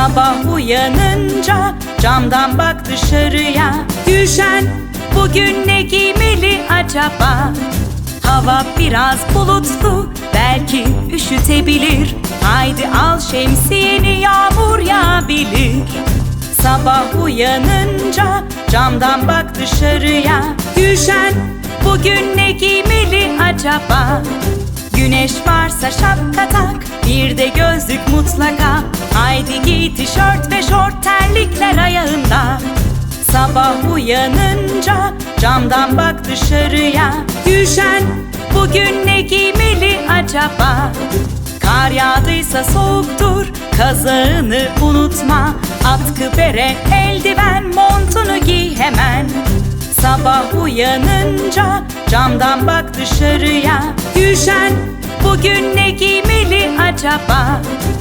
Sabah uyanınca camdan bak dışarıya Gülşen bugün ne giymeli acaba? Hava biraz bulutlu belki üşütebilir Haydi al şemsiyeni yağmur yağabilir Sabah uyanınca camdan bak dışarıya Gülşen bugün ne giymeli acaba? Güneş varsa şapka tak bir de gözlük mutlaka. Haydi giy tişört ve şort terlikler ayağında. Sabah uyanınca camdan bak dışarıya. Gülşen bugün ne giymeli acaba? Kar yağdıysa soğuktur kazağını unutma. Atkı bere eldiven montunu giy hemen. Sabah uyanınca camdan bak dışarıya. Gülşen bugün ne giymeli te abaixo